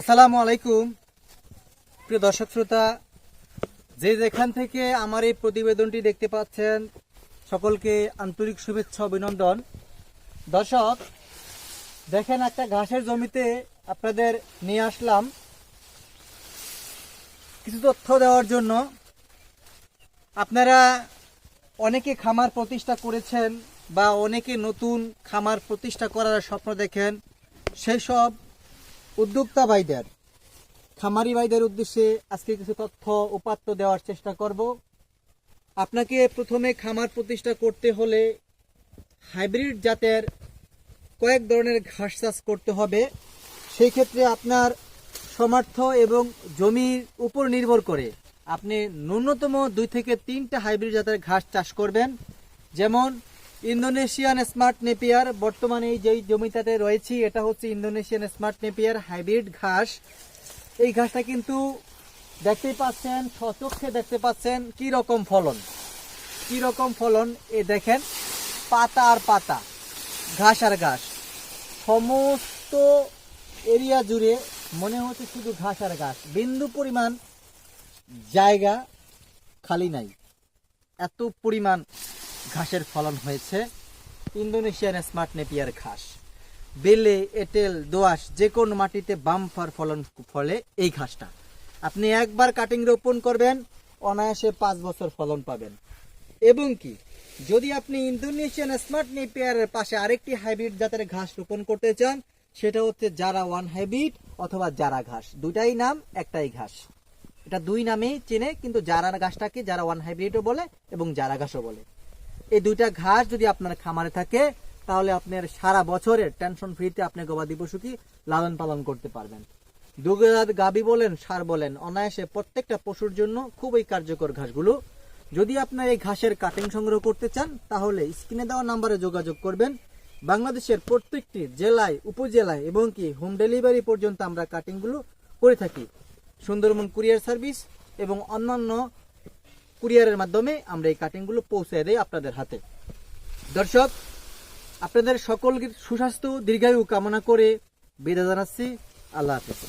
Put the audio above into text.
আসসালামু আলাইকুম। প্রিয় দর্শক শ্রোতা, যে যেখান থেকে আমার এই প্রতিবেদনটি দেখতে পাচ্ছেন, সকলকে আন্তরিক শুভেচ্ছা, অভিনন্দন। দর্শক, দেখেন একটা ঘাসের জমিতে আপনাদের নিয়ে আসলাম। কিছু তথ্য দেওয়ার জন্য। আপনারা অনেকে খামার প্রতিষ্ঠা করেছেন বা অনেকে নতুন খামার প্রতিষ্ঠা করার স্বপ্ন দেখেন। সেই সব উদ্যোক্তা ভাইদের, খামারি ভাইদের উদ্দেশ্যে আজকে কিছু তথ্য উপাত্ত দেওয়ার চেষ্টা করব। আপনাকে প্রথমে খামার প্রতিষ্ঠা করতে হলে হাইব্রিড জাতের কয়েক ধরনের ঘাস চাষ করতে হবে। সেই ক্ষেত্রে আপনার সমর্থ এবং জমির উপর নির্ভর করে আপনি ন্যূনতম দুই থেকে তিনটা হাইব্রিড জাতের ঘাস চাষ করবেন। যেমন ইন্দোনেশিয়ান স্মার্ট নেপিয়ার, বর্তমানে যেই জমিটাতে রয়েছি, এটা হচ্ছে ইন্দোনেশিয়ান স্মার্ট নেপিয়ার হাইব্রিড ঘাস। এই ঘাসটা কিন্তু দেখতেই পাচ্ছেন, সচক্ষে দেখতে পাচ্ছেন কি রকম ফলন। কি রকম ফলন, এ দেখেন, পাতা আর পাতা, ঘাস আর ঘাস। সমস্ত এরিয়া জুড়ে মনে হচ্ছে শুধু ঘাস আর ঘাস। বিন্দু পরিমাণ জায়গা খালি নাই। এত পরিমাণ ঘাসের ফলন হয়েছে ইন্দোনেশিয়ান স্মার্ট নেপিয়ার ঘাস। বেলে, এটেল দোয়াশ যে কোনো মাটিতে বাম্পার ফলন ফলে এই ঘাসটা। আপনি একবার কাটিং রোপণ করবেন, অনায়াসে পাঁচ বছর ফলন পাবেন। এবং কি, যদি আপনি ইন্দোনেশিয়ান স্মার্ট নেপিয়ারের পাশে আরেকটি হাইব্রিড জাতের ঘাস রোপণ করতে চান, সেটা হচ্ছে জারা ওয়ান হাইব্রিড অথবা জারা ঘাস। দুটাই নাম, একটাই ঘাস। এটা দুই নামেই চেনে, কিন্তু জারা ঘাসটাকে যারা ওয়ান হাইব্রিডও বলে এবং জারা ঘাসও বলে। এই দুইটা ঘাস যদি আপনার খামারে থাকে, তাহলে আপনার সারা বছরের টেনশন ফ্রিতে আপনি গবাদি পশুকে লালন পালন করতে পারবেন। দুগ্ধজাত গাবি বলেন, সার বলেন, অনায়াসে প্রত্যেকটা পশুর জন্য খুবই কার্যকর ঘাসগুলো। যদি আপনার এই ঘাসের কাটিং সংগ্রহ করতে চান, তাহলে স্ক্রিনে দেওয়া নাম্বারে যোগাযোগ করবেন। বাংলাদেশের প্রত্যেকটি জেলায়, উপজেলায় এবং কি হোম ডেলিভারি পর্যন্ত আমরা কাটিংগুলো করে থাকি। সুন্দরবন কুরিয়ার সার্ভিস এবং অন্যান্য কুরিয়ারের মাধ্যমে আমরা এই কাটিংগুলো পৌঁছে দেই আপনাদের হাতে। দর্শক, আপনাদের সকল সুস্বাস্থ্য, দীর্ঘায়ু কামনা করে বিদায় জানাচ্ছি। আল্লাহ হাফেজ।